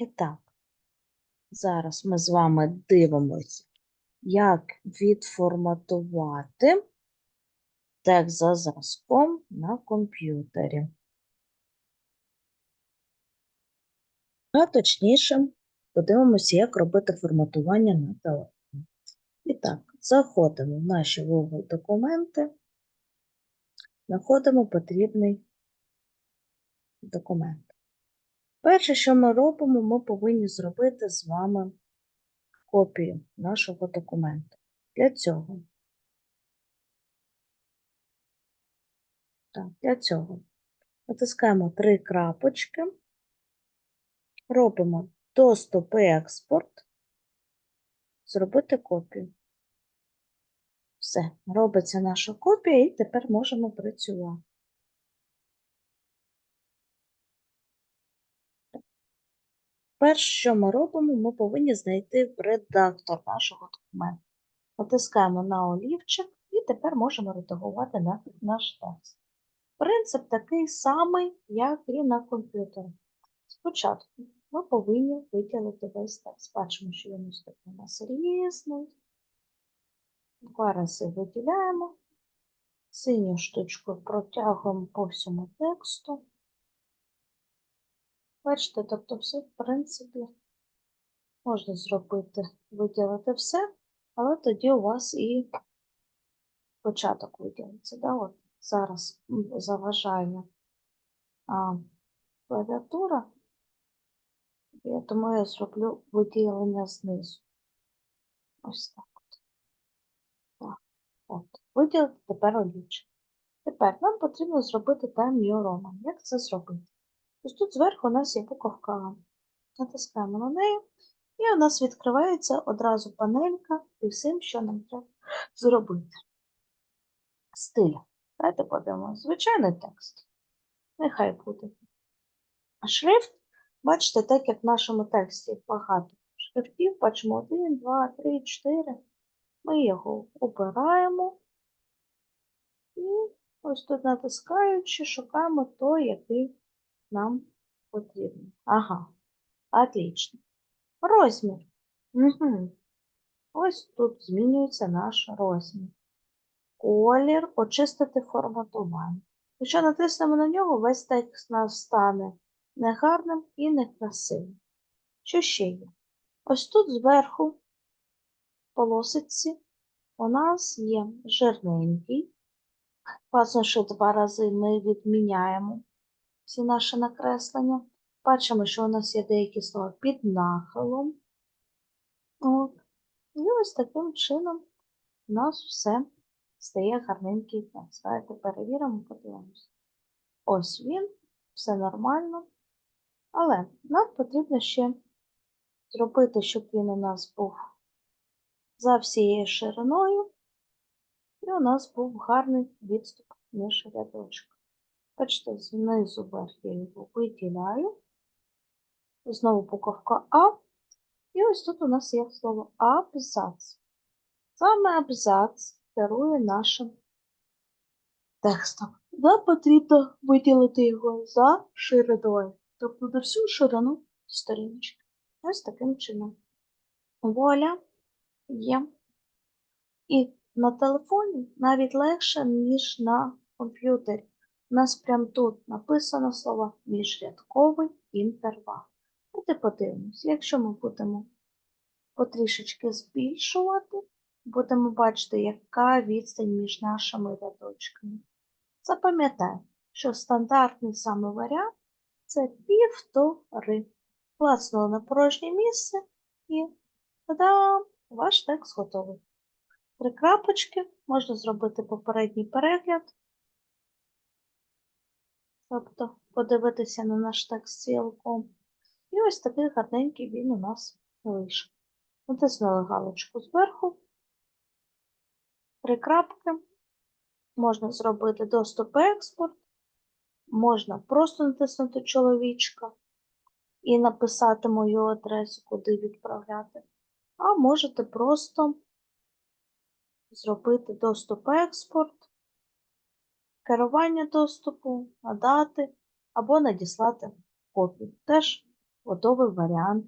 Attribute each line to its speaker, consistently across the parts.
Speaker 1: І так, зараз ми з вами дивимося, як відформатувати текст за зразком на комп'ютері. А точніше, подивимося, як робити форматування на телефоні. І так, заходимо в наші Google документи, знаходимо потрібний документ. Перше, що ми робимо, ми повинні зробити з вами копію нашого документу. Для цього. Так, для цього натискаємо три крапочки, робимо доступ і експорт, зробити копію. Все, робиться наша копія, і тепер можемо працювати. Перше, що ми робимо, ми повинні знайти редактор нашого документу. Натискаємо на олівчик і тепер можемо редагувати на- наш текст. Принцип такий самий, як і на комп'ютері. Спочатку ми повинні виділити весь текст. Бачимо, що він у нас різний. Два рази виділяємо. Синю штучку протягуємо по всьому тексту. Бачите, тобто все, в принципі, можна зробити, виділити все, але тоді у вас і початок виділиться. Да? От зараз заважає клавіатура, я тому я зроблю виділення знизу. Ось так. От. Так, от. Виділити тепер олівчик. Тепер нам потрібно зробити Time New Roman. Як це зробити? Ось тут зверху у нас є буковка. Натискаємо на неї, і у нас відкривається одразу панелька і всім, що нам треба зробити. Стиль. Давайте подивимося. Звичайний текст. Нехай буде. Шрифт, бачите, так як в нашому тексті багато шрифтів, бачимо 1, 2, 3, 4. Ми його обираємо. І ось тут натискаючи, шукаємо той, який нам потрібен. Ага, отлично. Розмір. Угу. Ось тут змінюється наш розмір. Колір, очистити форматування. Якщо натиснемо на нього, весь текст нас стане негарним і некрасивим. Що ще є? Ось тут зверху, в полосиці, у нас є жирненький. Класно, що два рази ми відміняємо всі наші накреслення. Бачимо, що у нас є деякі слова під нахилом. От. І ось таким чином у нас все стає гарненький текст. Давайте перевіримо, подивимося. Ось він, все нормально. Але нам потрібно ще зробити, щоб він у нас був за всією шириною, і у нас був гарний відступ між рядочками. Бачите, знизу вверх я його виділяю. Знову буковка А. І ось тут у нас є слово абзац. Саме абзац керує нашим текстом. Нам потрібно виділити його за шириною, тобто на всю ширину сторіночки. Ось таким чином. Воля є. І на телефоні навіть легше, ніж на комп'ютері. У нас прямо тут написано слово міжрядковий інтервал. Давайте подивимось, якщо ми будемо потрішечки збільшувати, будемо бачити, яка відстань між нашими рядочками. Запам'ятай, що стандартний саме варіант це півтори. Клацнули на порожнє місце і та-дам! Ваш текст готовий. Три крапочки, можна зробити попередній перегляд. Тобто подивитися на наш текст цілком. І ось такий гарненький він у нас вийшов. Натиснули галочку зверху. Три крапки. Можна зробити доступ експорт. Можна просто натиснути чоловічка і написати мою адресу, куди відправляти. А можете просто зробити доступ експорт, керування доступу, надати або надіслати копію. Теж готовий варіант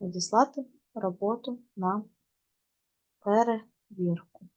Speaker 1: надіслати роботу на перевірку.